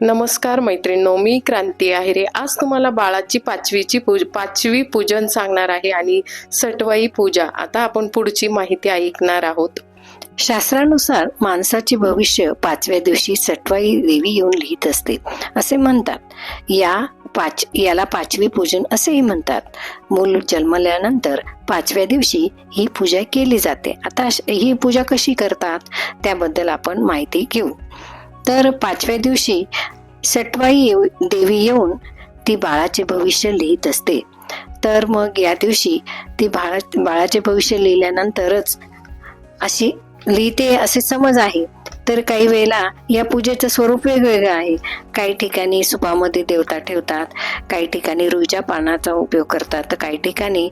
नमस्कार मैत्रिणींनो मी क्रांती आहेरे. आज तुम्हाला बाळाची पाचवीची पूज पाचवी पूजन सांगणार आहे आणि सटवाई पूजा. आता आपण पुढची माहिती ऐकणार आहोत. शास्त्रानुसार माणसाचे भविष्य पाचव्या दिवशी सटवाई देवी येऊन लिहित असते. असे म्हणतात. या पाच याला पाचवी पूजन असेही म्हणतात. मूल जन्मल्यानंतर पाचव्या दिवशी ही पूजा केली जाते. आता ही पूजा कशी करतात? त्याबद्दल आपण माहिती घेऊ. तर पाचव्या दिवशी सटवाई येऊ- देवी येऊन ती बाळाचे भविष्य लिहित असते. तर मग या दिवशी ती बाळा बाळाचे भविष्य लिहिल्यानंतरच अशी लिहिते असे समज आहे. तर काही वेळेला या पूजेचं स्वरूप वेगवेगळं आहे. काही ठिकाणी सुपामध्ये देवता ठेवतात काही ठिकाणी रुईच्या पानाचा उपयोग करतात तर काही ठिकाणी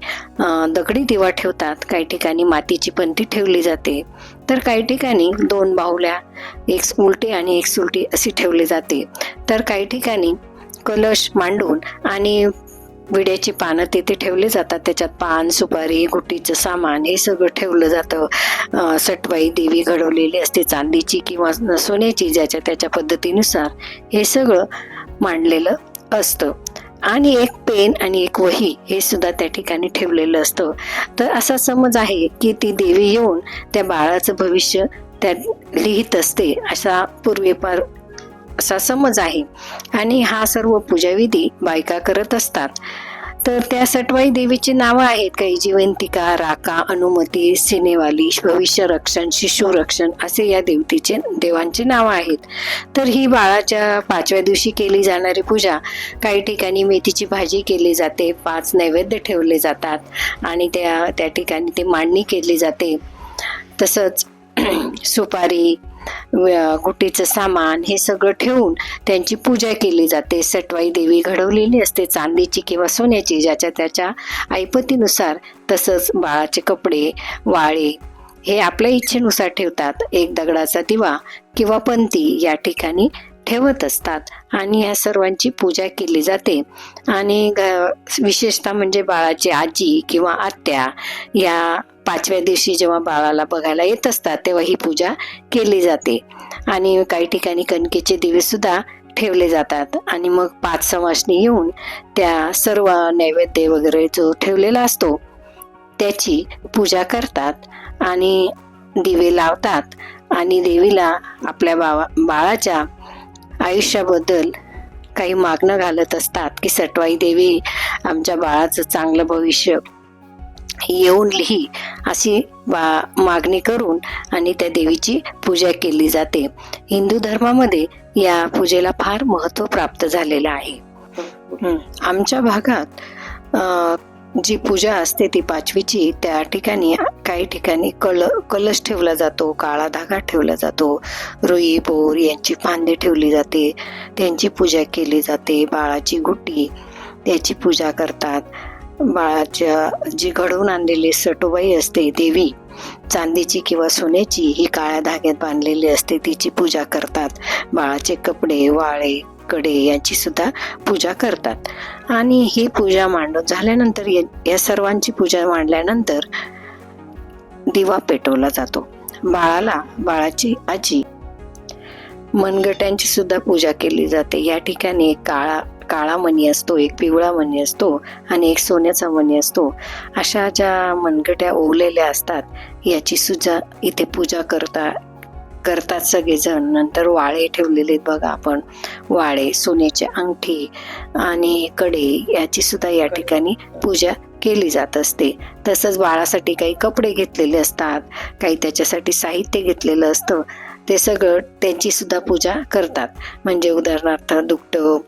दगडी दिवा ठेवतात काही ठिकाणी मातीची पंती ठेवली जाते. तर काही ठिकाणी दोन बाहुल्या एक उलटी आणि एक सुलटी अशी ठेवली जाते. तर काही ठिकाणी कलश मांडून आणि विड्याची पानं तिथे ठेवले जातात. त्याच्यात पान सुपारी गुटीचं सामान हे सगळं ठेवलं जातं. सटवाई देवी घडवलेली असते चांदीची किंवा सोन्याची ज्याच्या त्याच्या पद्धतीनुसार हे सगळं मांडलेलं असतं. आणि एक पेन आणि एक वही हे सुद्धा त्या ठिकाणी ठेवलेलं असतं. तर असा समज आहे की ती देवी येऊन त्या बाळाचं भविष्य त्या लिहित असते असा पूर्वीपार असा समज आहे. आणि हा सर्व पूजाविधी बायका करत असतात. तर त्या सटवाई देवीची नावं आहेत काही. जिवंतिका राका अनुमती सिनेवाली भविष्य रक्षण शिशु रक्षण असे या देवतेचे देवांची नावं आहेत. तर ही बाळाच्या पाचव्या दिवशी केली जाणारी पूजा. काही ठिकाणी मेथीची भाजी केली जाते पाच नैवेद्य ठेवले जातात आणि त्या त्या ठिकाणी ते मांडणी केली जाते. तसंच सुपारी गुटीचं सामान हे सगळं ठेवून त्यांची पूजा केली जाते. सटवाई देवी घडवलेली असते चांदीची किंवा सोन्याची ज्याच्या त्याच्या ऐपतीनुसार तसंच बाळाचे कपडे वाळे हे आपल्या इच्छेनुसार ठेवतात. एक दगडाचा दिवा किंवा पंती या ठिकाणी ठेवत असतात आणि या सर्वांची पूजा केली जाते. आणि विशेषतः म्हणजे बाळाची आजी किंवा आत्या या पाचव्या दिवशी जेव्हा बाळाला बघायला येत असतात तेव्हा ही पूजा केली जाते. आणि काही ठिकाणी कणकेचे दिवेसुद्धा ठेवले जातात. आणि मग पाच सवासणी येऊन त्या सर्व नैवेद्य वगैरे जो ठेवलेला असतो त्याची पूजा करतात आणि दिवे लावतात. आणि देवीला आपल्या बावा बाळाच्या आयुष्याबद्दल काही मागणं घालत असतात की सटवाई देवी आमच्या बाळाचं चांगलं भविष्य येऊन लिही अशी बा मागणी करून आणि त्या देवीची पूजा केली जाते. हिंदू धर्मामध्ये या पूजेला फार महत्त्व प्राप्त झालेलं आहे. आमच्या भागात जी पूजा असते ती पाचवीची त्या ठिकाणी काही ठिकाणी कल कलश ठेवला जातो काळा धागा ठेवला जातो रुई बोर यांची फांदे ठेवली जाते त्यांची पूजा केली जाते बाळाची गुट्टी त्याची पूजा करतात. बाळाच्या जी घडवून आणलेली सटोबाई असते देवी चांदीची किंवा सोन्याची ही काळ्या धाग्यात बांधलेली असते तिची पूजा करतात. बाळाचे कपडे वाळे कडे यांची सुद्धा पूजा करतात. आणि ही पूजा मांडून झाल्यानंतर या या सर्वांची पूजा मांडल्यानंतर दिवा पेटवला जातो. बाळाला बाळाची आजी मनगट्यांची सुद्धा पूजा केली जाते. या ठिकाणी काळा काळा मणी असतो एक पिवळा मणी असतो आणि एक सोन्याचा मणी असतो. अशा ज्या मनगट्या ओवलेल्या असतात याची सुद्धा इथे पूजा करता करतात सगळेजण. नंतर वाळे ठेवलेले आहेत बघा आपण. वाळे सोन्याची अंगठी आणि कडे याची सुद्धा या ठिकाणी पूजा केली जात असते. तसंच बाळासाठी काही कपडे घेतलेले असतात काही त्याच्यासाठी साहित्य घेतलेलं असतं. ते सगळं त्यांची सुद्धा पूजा करतात. म्हणजे उदाहरणार्थ दुपटं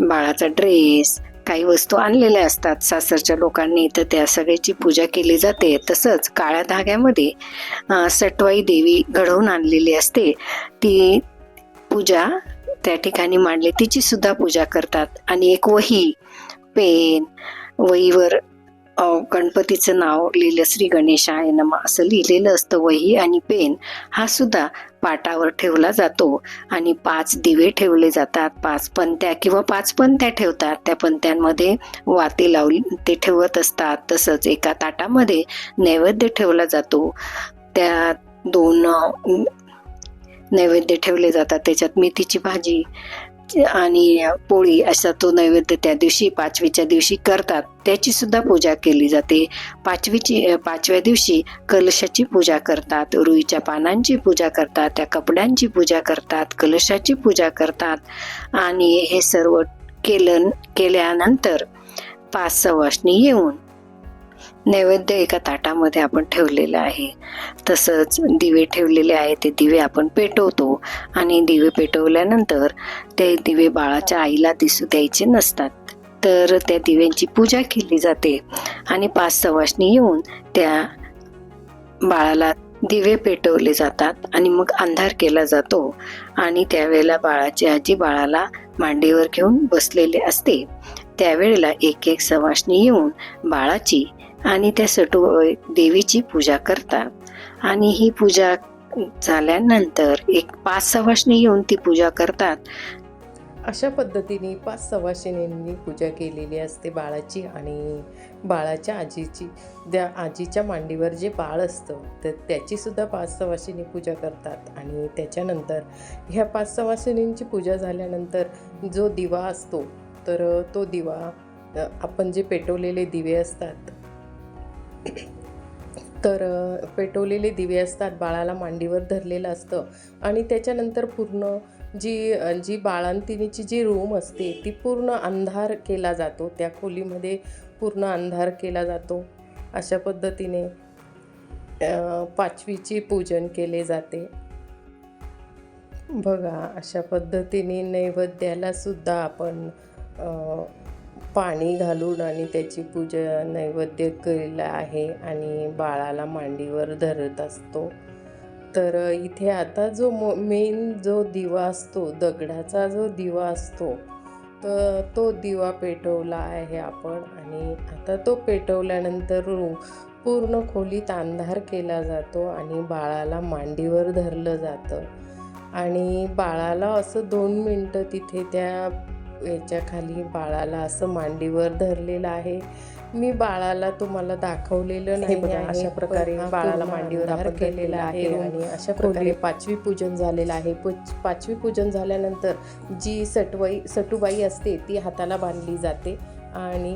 बाळाचा ड्रेस काही वस्तू आणलेल्या असतात. सासरच्या लोकांनी तर त्या सगळ्याची पूजा केली जाते. तसंच काळ्या धाग्यामध्ये सटवाई देवी घडवून आणलेली असते. ती पूजा त्या ठिकाणी मांडली. तिची सुद्धा पूजा करतात. आणि एक वही पेन वहीवर गणपतीचं नाव लिहिलं श्री गणेशाय नमा असं लिहिलेलं असतं वही आणि पेन. हा सुद्धा पाटावर ठेवला जातो आणि पाच दिवे ठेवले जातात. पाच पंत्या किंवा पाच पंत्या ठेवतात. त्या पंत्यांमध्ये वाती लावली ते ठेवत असतात. तसंच एका ताटामध्ये नैवेद्य ठेवला जातो. त्या दोन नैवेद्य ठेवले जातात. त्याच्यात मेथीची भाजी आणि पोळी असा तो नैवेद्य त्या दिवशी पाचवीच्या दिवशी करतात. त्याची सुद्धा पूजा केली जाते. पाचवीची पाचव्या दिवशी कलशाची पूजा करतात रुईच्या पानांची पूजा करतात त्या कपड्यांची पूजा करतात कलशाची पूजा करतात. आणि हे सर्व केलं केल्यानंतर पाच सवासणी येऊन नैवेद्य एका ताटामध्ये आपण ठेवलेलं आहे. तसंच दिवे ठेवलेले आहे ते दिवे आपण पेटवतो आणि दिवे पेटवल्यानंतर ते दिवे बाळाच्या आईला दिसू द्यायचे नसतात. तर त्या दिव्यांची पूजा केली जाते आणि पाच सवाशनी येऊन त्या बाळाला दिवे पेटवले जातात आणि मग अंधार केला जातो आणि त्यावेळेला बाळाची आजी बाळाला मांडीवर घेऊन बसलेले असते. त्यावेळेला एक एक सवासणी येऊन बाळाची आणि त्या सटू देवीची पूजा करतात. आणि ही पूजा झाल्यानंतर एक पाच सवासणी येऊन ती पूजा करतात. अशा पद्धतीने पाच सवाशिनींनी पूजा केलेली असते बाळाची आणि बाळाच्या आजीची. त्या आजीच्या मांडीवर जे बाळ असतं तर त्याचीसुद्धा पाच सवाशिनी पूजा करतात. आणि त्याच्यानंतर ह्या पाच सवाशिनींची पूजा झाल्यानंतर जो दिवा असतो तर तो दिवा आपण जे पेटवलेले दिवे असतात तर पेटवलेले दिवे असतात बाळाला मांडीवर धरलेलं असतं आणि त्याच्यानंतर पूर्ण जी जी बाळांतिनीची जी रूम असते ती पूर्ण अंधार केला जातो. त्या खोलीमध्ये पूर्ण अंधार केला जातो. अशा पद्धतीने पाचवीची पूजन केले जाते. बघा अशा पद्धतीने नैवेद्याला सुद्धा आपण पाणी घालून आणि त्याची पूजा नैवेद्य केलेला आहे आणि बाळाला मांडीवर धरत असतो. तर इथे आता जो मो मेन जो दिवा असतो दगडाचा जो दिवा असतो तर तो दिवा पेटवला आहे आपण आणि आता तो पेटवल्यानंतर पूर्ण खोलीत अंधार केला जातो आणि बाळाला मांडीवर धरलं जातं. आणि बाळाला असं दोन मिनटं तिथे त्या याच्या खाली बाळाला असं मांडीवर धरलेलं आहे मी बाळाला तुम्हाला दाखवलेलं नाही बघा. अशा प्रकारे बाळाला मांडीवर आपण केलेला आहे आणि अशा प्रकारे पाचवी पूजन झालेलं आहे पुच- पाचवी पूजन झाल्यानंतर जी सटवाई सटुबाई असते ती हाताला बांधली जाते आणि